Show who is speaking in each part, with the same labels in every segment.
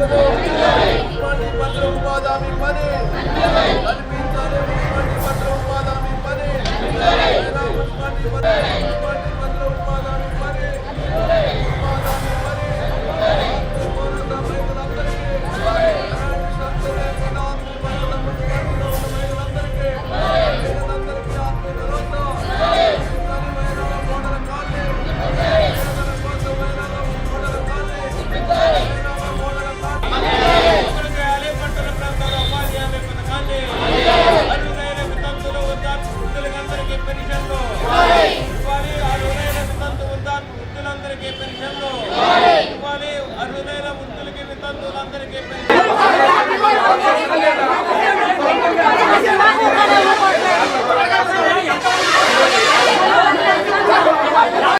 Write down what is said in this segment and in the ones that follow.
Speaker 1: Yeah.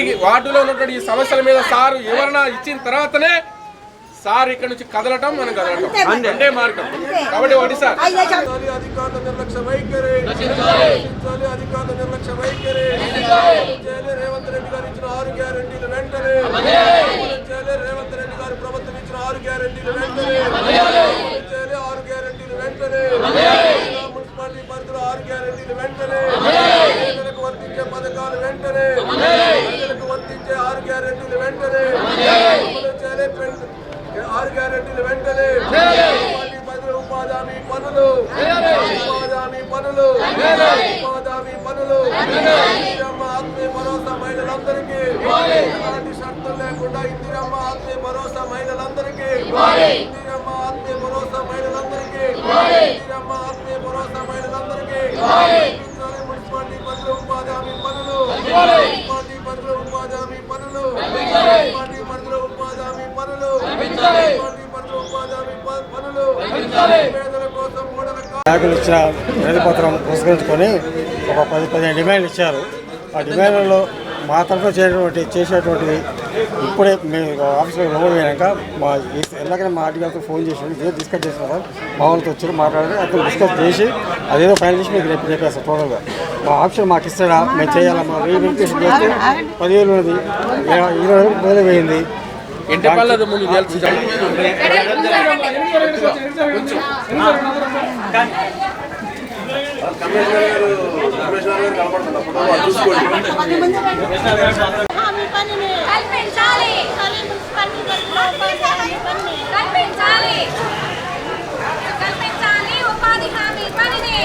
Speaker 2: ఈ వార్డులో ఉన్నటువంటి ఈ సమస్యల మీద సార్ వివరణ ఇచ్చిన తర్వాతనే సార్ ఇక్కడ నుంచి కదలటం మనం కదలటం. అంటే మార్గం. కాబట్టి ఒకటి సార్.
Speaker 1: అధికారుల నిర్లక్ష్య వైఖరి రక్షించాలి. అధికారుల నిర్లక్ష్య వైఖరి చేయాలి రేవంత్ రెడ్డి గారు ఇచ్చిన ఆరు గ్యారెంటీలు వెంటనే. చేయాలి రేవంత్ రెడ్డి గారు ప్రభుత్వం ఇచ్చిన ఆరు గ్యారెంటీలు వెంటనే చేయాలి ఆరు గ్యారెంటీలు వెంటనే జిల్లా మున్సిపాలిటీ పరిధిలో ఆరు గ్యారెంటీలు వెంటనే ప్రజలకు వర్తించే పథకాలు వెంటనే ప్రజలకు వర్తించే ఆరు గ్యారెంటీలు వెంటనే అమలు చేయాలి పెన్- ఆరు గ్యారెంటీలు వెంటనే మున్సిపాలిటీ ఉపాధి హామీ పనులు. ఉపాధి హామీ పనులు. ఉపాధి హామీ పనులు. ఇందిరమ్మ ఆత్మీయ భరోసా మహిళలందరికీ. ఎలాంటి షరతులు లేకుండా ఇందిరమ్మ ఆత్మీయ భరోసా మహిళలందరికీ. ఇందిరమ్మ ఆత్మీయ భరోసా మహిళలందరికీ. ఇందిరమ్మ ఆత్మీయ భరోసా మహిళలందరికీ. మున్సిపాలిటీ పరిధిలో ఉపాధి హామీ పనులు. మున్సిపాలిటీ పరిధిలో ఉపాధి హామీ పనులు. మున్సిపాలిటీ పరిధిలో ఉపాధి హామీ పనులు. మున్సిపాలిటీ పరిధిలో ఉపాధి హామీ పనులు మూడల
Speaker 3: ఇచ్చిన పత్రం పురస్కరించుకొని ఒక పది పదిహేను డిమాండ్లు ఇచ్చారు. ఆ డిమాండ్లలో మా తరఫున చేయటువంటి చేసేటువంటిది ఇప్పుడే మేము ఆఫీస్లో లోపల అయినాక మా ఎలాగైనా మా అధికారులతో ఫోన్ చేసి ఇదే డిస్కస్ చేసిన సార్. మా వాళ్ళతో వచ్చి మాట్లాడి అతను డిస్కస్ చేసి అదేదో ఫైనల్ చేసి మీకు రేపు చెప్పేస్తాం టోటల్గా. మా ఆప్షన్ మాకు ఇస్తాడా? మేము చేయాలా? మా రేపు చేస్తే పదివేలు ఉన్నది. ఇరవై వేలు పోయింది.
Speaker 2: ఇంటి పనులు ముందు తెలుసు
Speaker 4: హామీ పనిని
Speaker 5: కల్పించాలి
Speaker 4: ఉపాధి హామీ పనిని
Speaker 5: కల్పించాలి కల్పించాలి ఉపాధి హామీ పనిని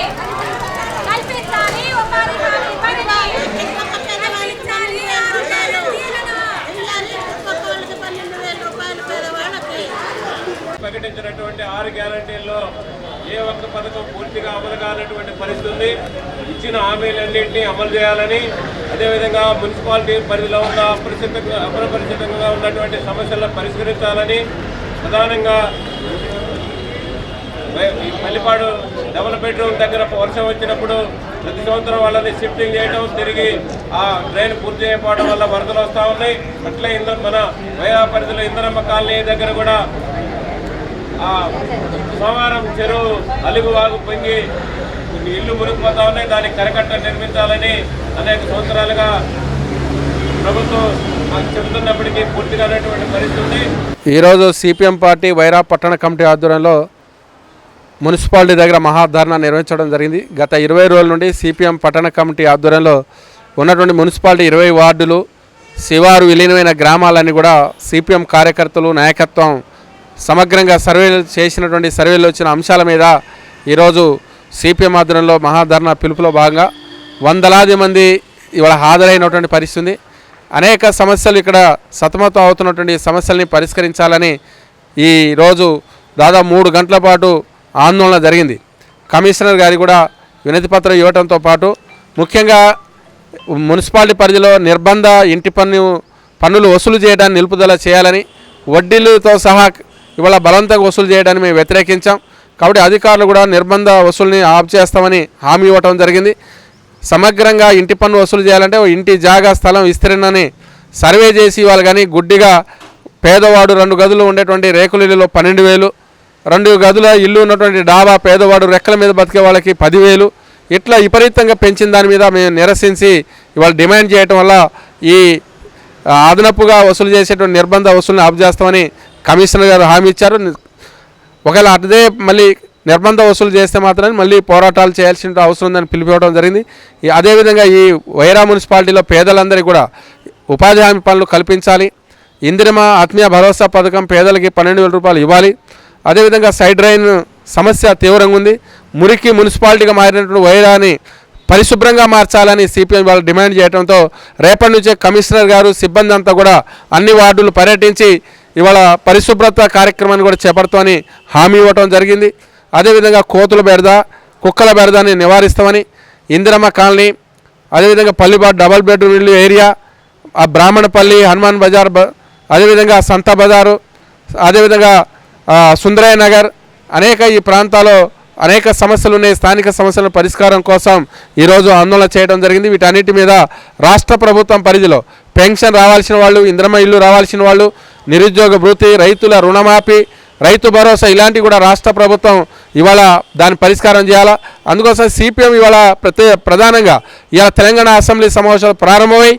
Speaker 5: కల్పించాలి ఉపాధి హామీ పనిని
Speaker 4: ఒక్క పేదవాళ్ళకి పన్నెండు వేల రూపాయలు ఇల్లాలి ఒక్కొక్క వాళ్ళకి పన్నెండు వేల రూపాయలు పేదవాళ్ళకి
Speaker 6: ఇచ్చినటువంటి ఆరు గ్యారంటీల్లో ఏ ఒక్క పథకం పూర్తిగా అమలు కానటువంటి పరిస్థితి ఉంది. ఇచ్చిన హామీలన్నింటినీ అమలు చేయాలని అదేవిధంగా మున్సిపాలిటీ పరిధిలో ఉన్న అపరిచితంగా అప్రపరిచితంగా ఉన్నటువంటి సమస్యలను పరిష్కరించాలని ప్రధానంగా పల్లిపాడు డబుల్ బెడ్రూమ్ దగ్గర వర్షం వచ్చినప్పుడు ప్రతి సంవత్సరం వాళ్ళని షిఫ్టింగ్ చేయడం తిరిగి ఆ డ్రైన్ పూర్తి చేయకపోవడం వల్ల వరదలు వస్తూ ఉన్నాయి. అట్లే ఇంద మన వయా పరిధిలో ఇంధనమ్మ కాలనీ దగ్గర కూడా సోమవారం చెరువు అలుగు వాగు పొంగి ఇల్లు మునిగిపోతా ఉన్నాయి. దానికి కరకట్ట నిర్మించాలని అనేక సంవత్సరాలుగా ప్రభుత్వం చెబుతున్నప్పటికీ పూర్తిగా అనేటువంటి పరిస్థితి
Speaker 2: ఈరోజు సిపిఎం పార్టీ వైరా పట్టణ కమిటీ ఆధ్వర్యంలో మున్సిపాలిటీ దగ్గర మహాధర్నా నిర్వహించడం జరిగింది. గత ఇరవై రోజుల నుండి సిపిఎం పట్టణ కమిటీ ఆధ్వర్యంలో ఉన్నటువంటి మున్సిపాలిటీ ఇరవై వార్డులు శివారు విలీనమైన గ్రామాలన్నీ కూడా సిపిఎం కార్యకర్తలు నాయకత్వం సమగ్రంగా సర్వేలు చేసినటువంటి సర్వేలో వచ్చిన అంశాల మీద ఈరోజు సిపిఎం ఆధ్వర్యంలో మహాధర్నా పిలుపులో భాగంగా వందలాది మంది ఇవాళ హాజరైనటువంటి పరిస్థితి అనేక సమస్యలు ఇక్కడ సతమతం అవుతున్నటువంటి సమస్యల్ని పరిష్కరించాలని ఈరోజు దాదాపు మూడు గంటల పాటు ఆందోళన జరిగింది. కమిషనర్ గారి కూడా వినతి పత్రం ఇవ్వడంతో పాటు ముఖ్యంగా మున్సిపాలిటీ పరిధిలో నిర్బంధ ఇంటి పన్ను పన్నులు వసూలు చేయడాన్ని నిలుపుదల చేయాలని వడ్డీలతో సహా ఇవాళ బలవంతంగా వసూలు చేయడాన్ని మేము వ్యతిరేకించాం. కాబట్టి అధికారులు కూడా నిర్బంధ వసూలుని ఆఫ్ చేస్తామని హామీ ఇవ్వటం జరిగింది. సమగ్రంగా ఇంటి పన్ను వసూలు చేయాలంటే ఇంటి జాగా స్థలం విస్తీర్ణని సర్వే చేసి వాళ్ళు కానీ గుడ్డిగా పేదవాడు రెండు గదులు ఉండేటువంటి రేకుల ఇల్లులో పన్నెండు వేలు రెండు గదుల ఇల్లు ఉన్నటువంటి డాబా పేదవాడు రెక్కల మీద బతికే వాళ్ళకి పదివేలు. ఇట్లా విపరీతంగా పెంచిన దాని మీద మేము నిరసించి ఇవాళ డిమాండ్ చేయటం వల్ల ఈ అదనపుగా వసూలు చేసేటువంటి నిర్బంధ వసూలుని ఆపు చేస్తామని కమిషనర్ గారు హామీ ఇచ్చారు. ఒకవేళ అదే మళ్ళీ నిర్బంధ వసూలు చేస్తే మాత్రం మళ్ళీ పోరాటాలు చేయాల్సిన అవసరం ఉందని పిలిపివ్వడం జరిగింది. అదేవిధంగా ఈ వైరా మున్సిపాలిటీలో పేదలందరికీ కూడా ఉపాధి హామీ పనులు కల్పించాలి. ఇందిరమ ఆత్మీయ భరోసా పథకం పేదలకి పన్నెండు వేల రూపాయలు ఇవ్వాలి. అదేవిధంగా సైడ్ డ్రైన్ సమస్య తీవ్రంగా ఉంది. మురికి మున్సిపాలిటీగా మారినటువంటి వైరాని పరిశుభ్రంగా మార్చాలని సిపిఎం వాళ్ళు డిమాండ్ చేయడంతో రేపటి నుంచే కమిషనర్ గారు సిబ్బంది అంతా కూడా అన్ని వార్డులు పర్యటించి ఇవాళ పరిశుభ్రత కార్యక్రమాన్ని కూడా చేపడతామని హామీ ఇవ్వటం జరిగింది. అదేవిధంగా కోతుల బెడద కుక్కల బెడదాన్ని నివారిస్తామని ఇందిరమ్మ కాలనీ అదేవిధంగా పల్లిబాటు డబల్ బెడ్రూమ్ ఇల్లు ఏరియా ఆ బ్రాహ్మణపల్లి హనుమాన్ బజార్ అదేవిధంగా సంత బజారు అదేవిధంగా సుందరయ్య నగర్ అనేక ఈ ప్రాంతాల్లో అనేక సమస్యలు ఉన్నాయి. స్థానిక సమస్యల పరిష్కారం కోసం ఈరోజు ఆందోళన చేయడం జరిగింది. వీటన్నిటి మీద రాష్ట్ర ప్రభుత్వం పరిధిలో పెన్షన్ రావాల్సిన వాళ్ళు ఇంద్రమ ఇల్లు రావాల్సిన వాళ్ళు నిరుద్యోగ భృతి రైతుల రుణమాఫీ రైతు భరోసా ఇలాంటివి కూడా రాష్ట్ర ప్రభుత్వం ఇవాళ దాని పరిష్కారం చేయాలా? అందుకోసం సిపిఎం ఇవాళ ప్రతి ప్రధానంగా ఇవాళ తెలంగాణ అసెంబ్లీ సమావేశాలు ప్రారంభమై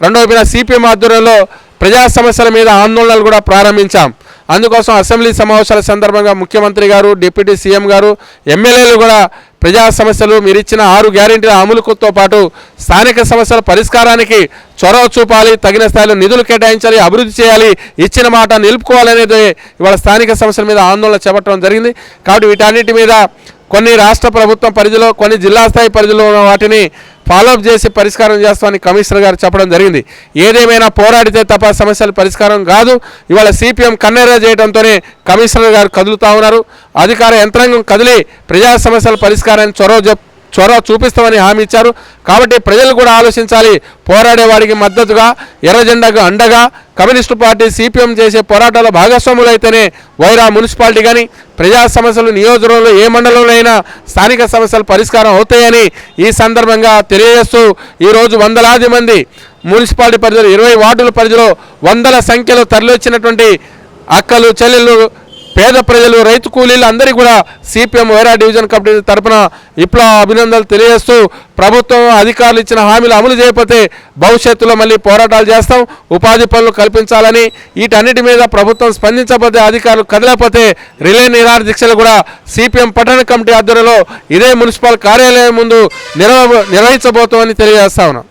Speaker 2: రెండో వైపున సిపిఎం ఆధ్వర్యంలో ప్రజా సమస్యల మీద ఆందోళనలు కూడా ప్రారంభించాం. అందుకోసం అసెంబ్లీ సమావేశాల సందర్భంగా ముఖ్యమంత్రి గారు డిప్యూటీ సీఎం గారు ఎమ్మెల్యేలు కూడా ప్రజా సమస్యలు మీరు ఇచ్చిన ఆరు గ్యారెంటీల అమలుతో పాటు స్థానిక సమస్యల పరిష్కారానికి చొరవ చూపాలి తగిన స్థాయిలో నిధులు కేటాయించాలి అభివృద్ధి చేయాలి ఇచ్చిన మాట నిలుపుకోవాలనేది ఇవాళ స్థానిక సమస్యల మీద ఆందోళన చేపట్టడం జరిగింది. కాబట్టి వీటన్నిటి మీద కొన్ని రాష్ట్ర ప్రభుత్వం పరిధిలో కొన్ని జిల్లా స్థాయి పరిధిలో ఉన్న వాటిని ఫాలోఅప్ చేసి పరిష్కారం చేస్తామని కమిషనర్ గారు చెప్పడం జరిగింది. ఏదేమైనా పోరాడితే తప్ప సమస్యలు పరిష్కారం కాదు. ఇవాళ సిపిఎం కన్నెరా చేయడంతోనే కమిషనర్ గారు కదులుతా ఉన్నారు. అధికార యంత్రాంగం కదిలి ప్రజా సమస్యల పరిష్కారాన్ని చొరవ చెప్ చొరవ చూపిస్తామని హామీ ఇచ్చారు. కాబట్టి ప్రజలు కూడా ఆలోచించాలి. పోరాడేవాడికి మద్దతుగా ఎర్రజెండాకు అండగా కమ్యూనిస్టు పార్టీ సిపిఎం చేసే పోరాటాల భాగస్వాములు అయితేనే వైరా మున్సిపాలిటీ కానీ ప్రజా సమస్యలు నియోజకవర్గంలో ఏ మండలంలోనైనా స్థానిక సమస్యలు పరిష్కారం అవుతాయని ఈ సందర్భంగా తెలియజేస్తూ ఈరోజు వందలాది మంది మున్సిపాలిటీ పరిధిలో ఇరవై వార్డుల పరిధిలో వందల సంఖ్యలో తరలివచ్చినటువంటి అక్కలు చెల్లెళ్ళు పేద ప్రజలు రైతు కూలీలు అందరికీ కూడా సిపిఎం వైరా డివిజన్ కమిటీ తరపున విప్లవ అభినందనలు తెలియజేస్తూ ప్రభుత్వం అధికారులు ఇచ్చిన హామీలు అమలు చేయకపోతే భవిష్యత్తులో మళ్ళీ పోరాటాలు చేస్తాం ఉపాధి పనులు కల్పించాలని వీటన్నిటి మీద ప్రభుత్వం స్పందించకపోతే అధికారులు కదలకపోతే రిలే నిరాహార దీక్షలు కూడా సిపిఎం పట్టణ కమిటీ ఆధ్వర్యంలో ఇదే మున్సిపల్ కార్యాలయం ముందు నిర్వ నిర్వహించబోతామని తెలియజేస్తా ఉన్నాం.